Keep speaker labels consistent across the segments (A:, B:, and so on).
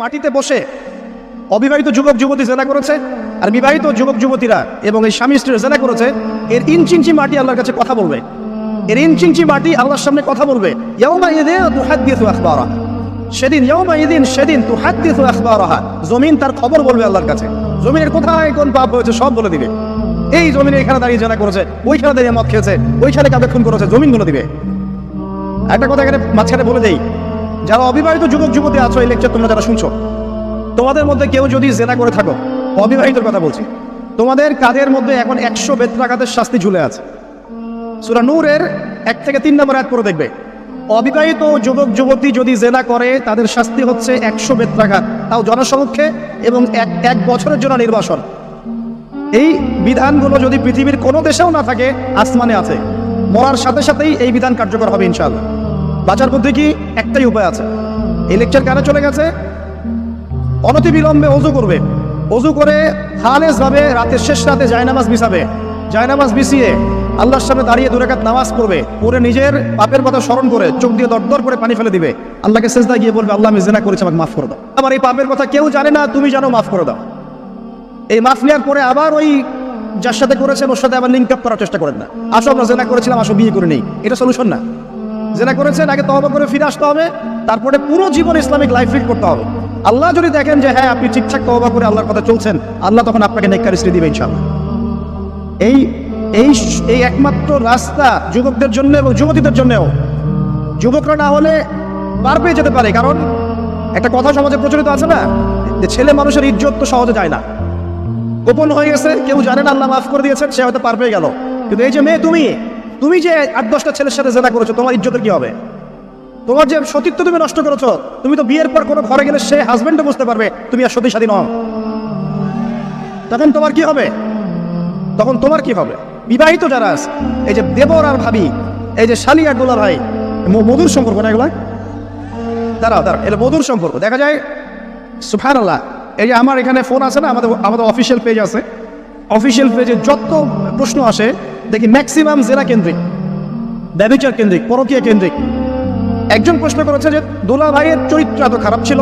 A: মাটিতে বসে অবিবাহিত যুবক যুবতী জেনা করেছে আর বিবাহিত যুবক যুবতীরা এবং এই স্বামী স্ত্রীরা জেনা করেছে, এর ইঞ্চি ইঞ্চি মাটি আল্লাহর কাছে কথা বলবে। এর ইঞ্চি ইঞ্চি মাটি আল্লাহর সামনে কথা বলবে। তুহাদ্দিসু আখবারাহা। সেদিন ইয়াউমা ইযিন সেদিন তুহাদ্দিসু আখবারাহা। জমিন তার খবর বলবে আল্লাহর কাছে। জমিনের কোথায় কোন পাপ হয়েছে সব বলে দিবে। এই জমিনে এখানে দাঁড়িয়ে জেনা করেছে, ওইখানে দাঁড়িয়ে মদ খেয়েছে, ওইখানে কাউকে খুন করেছে জমিন বলে দিবে। একটা কথা এখানে মাঝখানে বলে দেই। যারা অবিবাহিত যুবক যুবতী আছো এই লেকচার তোমরা যারা শুনছো, তোমাদের মধ্যে কেউ যদি জেনা করে থাকো, অবিবাহিতর কথা বলছি, তোমাদের কাদের মধ্যে এখন একশো বেত্রাঘাতের শাস্তি ঝুলে আছে। সুরা নূরের এক থেকে তিন নম্বর এক করে দেখবে, অবিবাহিত যুবক যুবতী যদি জেনা করে, তাদের শাস্তি হচ্ছে একশো বেত্রাঘাত। তাও জনসমক্ষে এবং এক এক বছরের জন্য নির্বাসন। এই বিধানগুলো যদি পৃথিবীর কোনো দেশেও না থাকে, আসমানে আছে। মরার সাথে সাথেই এই বিধান কার্যকর হবে ইনশাআল্লাহ। বাঁচার মধ্যে কি? একটাই উপায় আছে। এই লেকচার কানে চলে গেছে। অনতিবিলম্বে অজু করবে। অজু করে হালেস ভাবে রাতের শেষ রাতে জায়নামাজ বিছাবে। জায়নামাজ বিছিয়ে আল্লাহর সামনে দাঁড়িয়ে দুরাকাত নামাজ পড়বে। পরে নিজের পাপের কথা স্মরণ করে চোখ দিয়ে দরদর করে পানি ফেলে দিবে। আল্লাহকে সেজদা গিয়ে বলবে, আল্লাহ, আমি জেনা করেছি, আমাকে মাফ করে দাও। আমার এই পাপের কথা কেউ জানে না, তুমি জানো, মাফ করে দাও। এই মাফ নেওয়ার পরে আবার ওই যার সাথে করেছেন ওর সাথে আবার লিঙ্ক আপ করার চেষ্টা করেন না। আসো, আমরা জেনা করেছিলাম, আসো, বিয়ে করে নেই। এটা সলিউশন না। জেনা করেছেন, আগে তহবা করে ফিরে আসতে হবে, তারপরে পুরো জীবন ইসলামিক লাইফ লিড করতে হবে। আল্লাহ যদি দেখেন যে হ্যাঁ আপনি ঠিকঠাক তহবা করে আল্লাহর কথা চলছেন, আল্লাহ তখন আপনাকে নেককার স্ত্রী দিবে ইনশাআল্লাহ। এই এই এই একমাত্র রাস্তা যুবকদের জন্য এবং যুবতীদের জন্যও। যুবকরা না হলে পার পেয়ে যেতে পারে, কারণ একটা কথা সমাজে প্রচলিত আছে না, যে ছেলে মানুষের ইজ্জত তো সহজে যায় না। গোপন হয়ে গেছে, কেউ জানে না, আল্লাহ মাফ করে দিয়েছেন, সে হয়তো পার পেয়ে গেল। কিন্তু এই যে মেয়ে তুমি তুমি যে আট দশটা ছেলের সাথে জেনা করেছ, তোমার ইজ্জতের কি হবে? তোমার যে সতীত্ব তুমি নষ্ট করেছ, তুমি তো বিয়ের পর কোনো ঘরে গেলে সে হাজবেন্ডও বুঝতে পারবে, তুমি আর সতী স্বাধীন নও। তখন তোমার কি হবে? তখন তোমার কি হবে? বিবাহিত যারা আছে, এই যে দেবর আর ভাবি, এই যে শালি আর দোলা ভাই মধুর সম্পর্ক না এগুলা? দাঁড়াও দাঁড়াও, এটা মধুর সম্পর্ক। দেখা যায় সুফান এই যে আমার এখানে ফোন আছে না, আমাদের আমাদের অফিসিয়াল পেজ আছে। অফিসিয়াল পেজে যত প্রশ্ন আসে, দেখি ম্যাক্সিমাম জেলা কেন্দ্রিক, ব্যবচার কেন্দ্রিক, পরকীয়া কেন্দ্রিক। একজন প্রশ্ন করেছে যে, দোলা ভাইয়ের চরিত্র এত খারাপ ছিল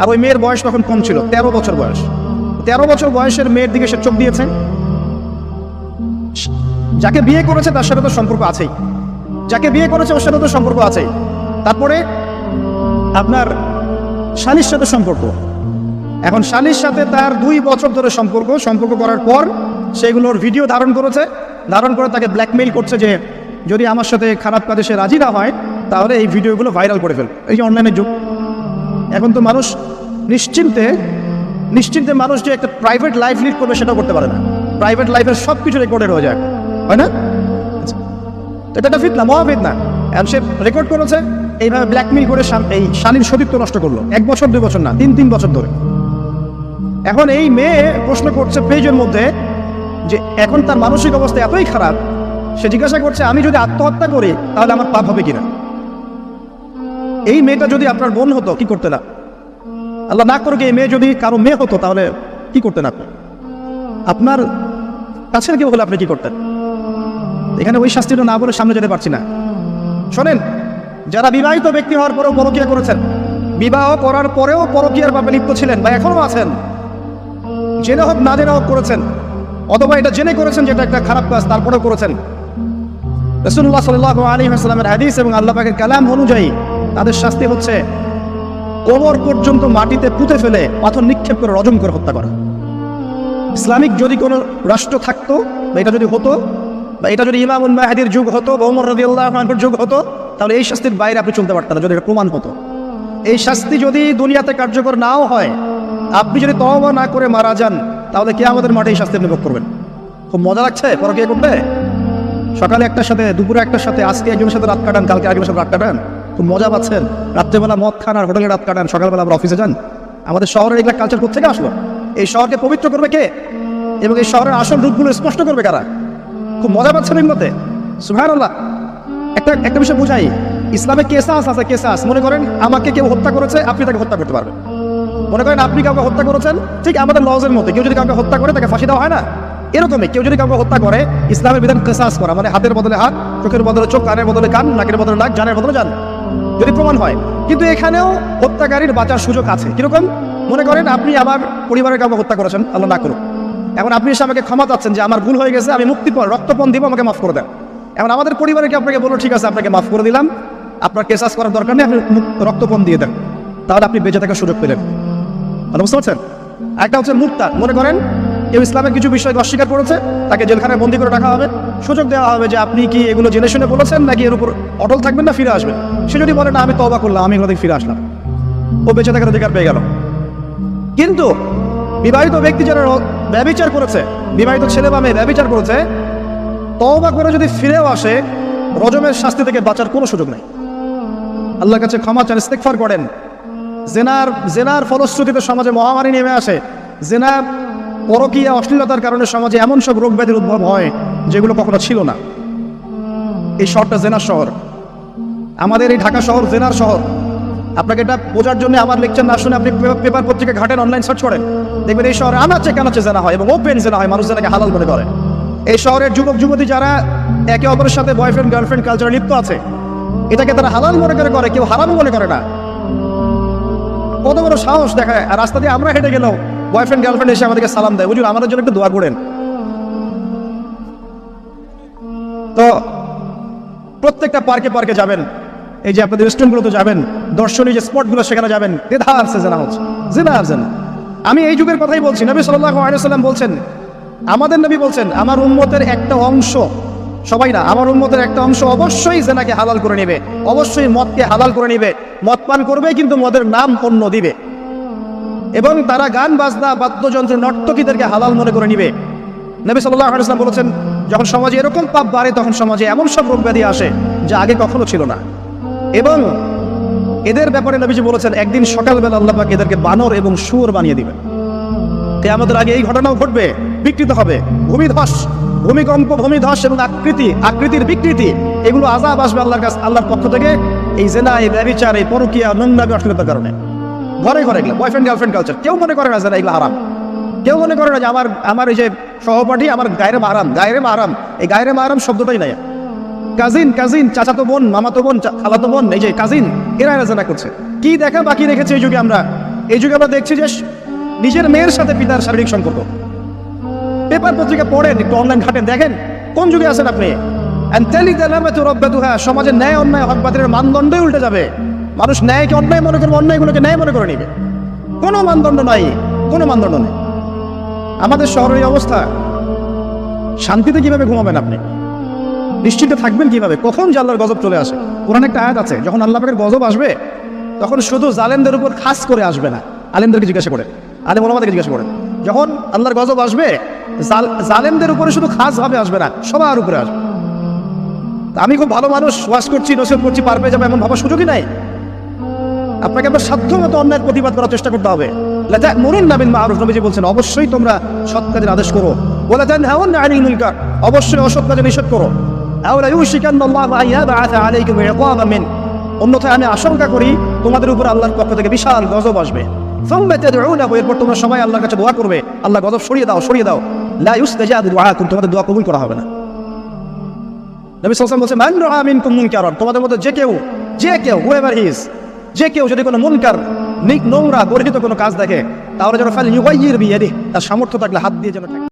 A: আর ওই মেয়ের বয়স তখন কম ছিল, তেরো বছর বয়স। তেরো বছর বয়সের মেয়ের দিকে সে চোখ দিয়েছে। যাকে বিয়ে করেছে তার সাথে তো সম্পর্ক আছেই। যাকে বিয়ে করেছে ওর সাথে তো সম্পর্ক আছেই। তারপরে আপনার শালির সাথে সম্পর্ক। এখন শালির সাথে তার দুই বছর ধরে সম্পর্ক সম্পর্ক করার পর সেগুলোর ভিডিও ধারণ করেছে। ধারণ করে তাকে ব্ল্যাকমেইল করছে যে, যদি আমার সাথে খারাপ কাজে সে রাজি না হয়, তাহলে এই ভিডিওগুলো ভাইরাল করে ফেল। এই যে অনলাইনের যুগ। এখন তো মানুষ নিশ্চিন্তে নিশ্চিন্তে মানুষ যে একটা প্রাইভেট লাইফ লিড করবে সেটাও করতে পারে না। প্রাইভেট লাইফের সব কিছু রেকর্ডেড হয়ে যায়। হয় না? আচ্ছা। এটা একটা ফিতনা মহাফিতনা এখন সে রেকর্ড করেছে, এইভাবে ব্ল্যাকমেইল করে এই শালীর সতীত্ব নষ্ট করল। এক বছর, দুই বছর না, তিন তিন বছর ধরে। এখন এই মেয়ে প্রশ্ন করছে পেজের মধ্যে যে, এখন তার মানসিক অবস্থা এতই খারাপ, সে জিজ্ঞাসা করছে, আমি যদি আত্মহত্যা করি, তাহলে আমার পাপ হবে কিনা? এই মেয়েটা যদি আপনার বোন হতো, কি করতে না আল্লাহ না করুক এই মেয়ে যদি কারও মেয়ে হতো, তাহলে কি করতেন আপনি? আপনার কাছের কেউ হলে আপনি কি করতেন? এখানে ওই শাস্তিটা না বলে সামনে যেতে পারছি না। শোনেন, যারা বিবাহিত ব্যক্তি হওয়ার পরেও পরকিয়া করেছেন, বিবাহ করার পরেও পরকিয়ার পাপে লিপ্ত ছিলেন বা এখনও আছেন জেনে হোক, না জেনে হোক করেছেন। অথবা এটা জেনে করেছেন যেটা একটা খারাপ কাজ, তারপরেও করেছেন। রসুল্লাহ সাল্লাহ আলী আসসালামের হাদিস এবং আল্লাহ পাকের কালাম অনুযায়ী তাদের শাস্তি হচ্ছে কোমর পর্যন্ত মাটিতে পুঁতে ফেলে পাথর নিক্ষেপ করে রজম করে হত্যা করা। ইসলামিক যদি কোনো রাষ্ট্র থাকতো বা এটা যদি হতো বা এটা যদি ইমাম মাহাদির যুগ হতো বা ওমর রবি আল্লাহ যুগ হতো, তাহলে এই শাস্তির বাইরে আপনি চলতে পারতেন না যদি এটা প্রমাণ হতো। এই শাস্তি যদি দুনিয়াতে কার্যকর নাও হয় আপনি যদি তওবা না করে মারা যান, তাহলে কে আমাদের মাঠে এই শাস্তি আপনি ভোগ করবেন। খুব মজা লাগছে? পরকিয়া করতে সকালে একটার সাথে, দুপুরে একটার সাথে, আজকে একজনের সাথে রাত কাটান, কালকে একজনের সাথে রাত কাটান। খুব মজা পাচ্ছেন। রাত্রেবেলা মদ খান আর হোটেলে রাত কাটান, সকালবেলা আবার অফিসে যান। আমাদের শহরের এগুলা কালচার কোথেকে আসলো? এই শহরকে পবিত্র করবে কে? এবং এই শহরের আসল রূপগুলো স্পষ্ট করবে কারা? খুব মজা পাচ্ছেন এগুলোতে সুহান আল্লাহ একটা একটা বিষয় বুঝাই। ইসলামে কেসাস আছে, কেসাস। মনে করেন, আমাকে কেউ হত্যা করেছে, আপনি তাকে হত্যা করতে পারবেন। মনে করেন আপনি কাউকে হত্যা করেছেন, ঠিক আমাদের লজের মধ্যে। কেউ যদি কাউকে হত্যা করে, তাকে ফাঁসি দেওয়া হয় না। এরকমই কেউ যদি কাউকে হত্যা করে, ইসলামের বিধান কেসাস করা মানে হাতের বদলে হাত, চোখের বদলে চোখ, কানের বদলে কান, নাকের বদলে নাক, জানের বদলে জান। যদি প্রমাণ হয়। কিন্তু এখানেও হত্যাকারীর বাঁচার সুযোগ আছে। কীরকম? মনে করেন আপনি আমার পরিবারের কাউকে হত্যা করেছেন, আল্লাহ না করুক। এখন আপনি এসে আমাকে ক্ষমা চাচ্ছেন যে আমার ভুল হয়ে গেছে, আমি মুক্তি মুক্তিপণ রক্তপণ দিব, আমাকে মাফ করে দেন। এখন আমাদের পরিবারকে আপনাকে বলো ঠিক আছে, আপনাকে মাফ করে দিলাম। আপনার কেসাস করার দরকার নেই, আপনি রক্তপণ দিয়ে দেন। তাহলে আপনি বেঁচে থাকার সুযোগ পেলেন। কথা বুঝতে পারছেন একটা হচ্ছে মুক্তা মনে করেন, কেউ ইসলামের কিছু বিষয় অস্বীকার করেছে, তাকে জেলখানায় বন্দি করে রাখা হবে। সুযোগ দেওয়া হবে যে আপনি কি এগুলো জেনে শুনে বলেছেন, নাকি এর উপর অটল থাকবেন না, ফিরে আসবেন? সে যদি বলে, না, আমি তবা করলাম, আমি এগুলো থেকে ফিরে আসলাম। ও বেঁচে থাকার অধিকার পেয়ে গেল। কিন্তু বিবাহিত ব্যক্তি যারা র- ব্যভিচার করেছে, বিবাহিত ছেলে বা মেয়ে ব্যভিচার করেছে তবা করে যদি ফিরেও আসে, রজমের শাস্তি থেকে বাঁচার কোনো সুযোগ নেই। আল্লাহর কাছে ক্ষমা চান ইস্তেকফার করেন। জেনার জেনার ফলশ্রুতিতে সমাজে মহামারী নেমে আসে। জেনা পরকীয়া অশ্লীলতার কারণে সমাজে এমন সব রোগ ব্যাধির উদ্ভব হয়, যেগুলো কখনো ছিল না। এই শহরটা জেনার শহর। আমাদের এই ঢাকা শহর জেনার শহর। আপনাকে এটা বোঝার জন্য আমার লেকচার না শুনে আপনি পেপার পত্রিকা ঘাটেন অনলাইন সার্চ করেন। দেখবেন এই শহরে আনাচে কানাচে জেনা হয় এবং ওপেন জেনা হয়, মানুষ জেনাকে হালাল মনে করে। এই শহরের যুবক, যুবতী যারা একে অপরের সাথে বয়ফ্রেন্ড গার্লফ্রেন্ড কালচারে লিপ্ত আছে, এটাকে তারা হালাল মনে করে করে, কেউ হারাম মনে করে না। কত বড় সাহস দেখায়। আর রাস্তা দিয়ে আমরা হেঁটে গেলেও বয়ফ্রেন্ড গার্লফ্রেন্ড এসে আমাদেরকে সালাম দেয়। বুঝুন আমাদের জন্য একটু দোয়া করেন। তো প্রত্যেকটা পার্কে পার্কে যাবেন। এই যে আপনাদের রেস্টুরেন্টগুলোতে যাবেন। দর্শনীয় যে স্পটগুলো সেখানে যাবেন। দেধা আসছে জেনা হচ্ছে। জেনা আর জেনা। আমি এই যুগের কথাই বলছি। নবী সাল্লাহ আলাইসাল্লাম বলছেন, আমাদের নবী বলছেন, আমার উন্মতের একটা অংশ সবাই না, আমার উন্মতের একটা অংশ অবশ্যই জেনাকে হালাল করে নেবে, অবশ্যই মদকে হালাল করে নেবে, মদ পান করবে কিন্তু মদের নাম অন্য দিবে। এবং তারা গান, বাজনা, বাদ্যযন্ত্র, নর্তকীদেরকে হালাল মনে করে নিবে। নবী সাল্লাহ আলাইসলাম বলেছেন, যখন সমাজে এরকম পাপ বাড়ে, তখন সমাজে এমন সব রোগ ব্যাধি আসে যা আগে কখনো ছিল না। এবং এদের ব্যাপারে নবীজি বলেছেন, একদিন সকালবেলা আল্লাহ পাক এদেরকে বানর এবং সুর বানিয়ে দিবেন। আমাদের আগে এই ঘটনাও ঘটবে। বিকৃত হবে। ভূমিধস, ভূমিকম্প, ভূমিধস এবং আকৃতি, আকৃতির বিকৃতি, এগুলো আজাব আসবে আল্লাহর কাছে, আল্লাহর পক্ষ থেকে এই জেনা এই ব্যবিচার এই পরকিয়া নোংরামি অশ্লীলতার কারণে। ঘরে ঘরে এগুলো বয়ফ্রেন্ড গার্লফ্রেন্ড কালচার কেউ মনে করে না যে এগুলো হারাম। কেউ মনে করে না যে আমার আমার এই যে সহপাঠী, আমার গায়ের মারাম গায়ের মারাম, এই গায়ের মারাম শব্দটাই নাই। কাজিন কাজিন চাচাতো বোন, মামাতো বোন খালাতো বোন, এই যে কাজিন এরা এরা জানা করছে। কি দেখা বাকি রেখেছে এই যুগে আমরা? এই যুগে আমরা দেখছি যে নিজের মেয়ের সাথে পিতার শারীরিক সম্পর্ক। পেপার পত্রিকা পড়েন, একটু অনলাইন ঘাটেন, দেখেন, কোন যুগে আছেন আপনি? সমাজে ন্যায়, অন্যায়, হক বাতিলের মানদণ্ডই উল্টে যাবে। মানুষ ন্যায়কে অন্যায় মনে করবে অন্যায়গুলোকে ন্যায় মনে করে নিবে। কোনো মানদণ্ড নাই, কোনো মানদণ্ড নেই। আমাদের শহরের অবস্থা, শান্তিতে কীভাবে ঘুমাবেন আপনি? নিশ্চিন্ত থাকবেন কীভাবে? কখন জাল্লার গজব চলে আসে? কোরআন একটা আয়াত আছে, যখন আল্লাহ পাকের গজব আসবে, তখন শুধু জালেমদের উপর খাস করে আসবে না। আলেমদেরকে জিজ্ঞাসা করে আলেম ওলামাদেরকে জিজ্ঞাসা করে যখন আল্লাহর গজব আসবে জালেমদের উপরে শুধু খাসভাবে আসবে না, সবার উপরে আসবে। আমি খুব ভালো মানুষ, ওয়াশ করছি, নসিহত করছি, পার পেয়ে যাব, এমন ভাবার সুযোগই নাই। আপনাকে আমরা সাধ্য মতো অন্যায়ের প্রতিবাদ করার চেষ্টা করতে হবে। নাবিন নবীজি বলছেন, অবশ্যই তোমরা সৎ কাজের আদেশ করো। বলে যান হ্যাঁ অবশ্যই অসৎ কাজে নিষেধ করো। অন্যথায় আমি আশঙ্কা করি, তোমাদের উপর আল্লাহর পক্ষ থেকে বিশাল গজব আসবে। এরপর তোমরা সবাই আল্লাহর কাছে দোয়া করবে। আল্লাহ গজব সরিয়ে দাও সরিয়ে দাও। তোমাদের দোয়া কবুল করা হবে না। বলছে কারণ তোমাদের মধ্যে যে কেউ যে কেউ যে কেউ যদি কোনো মুনকার, নিক, নোংরা, গর্হিত কোনো কাজ দেখে, তাহলে যেন ফাল ইউগাইয়ির বিয়ে তার সামর্থ্য থাকলে হাত দিয়ে যেন থাকে।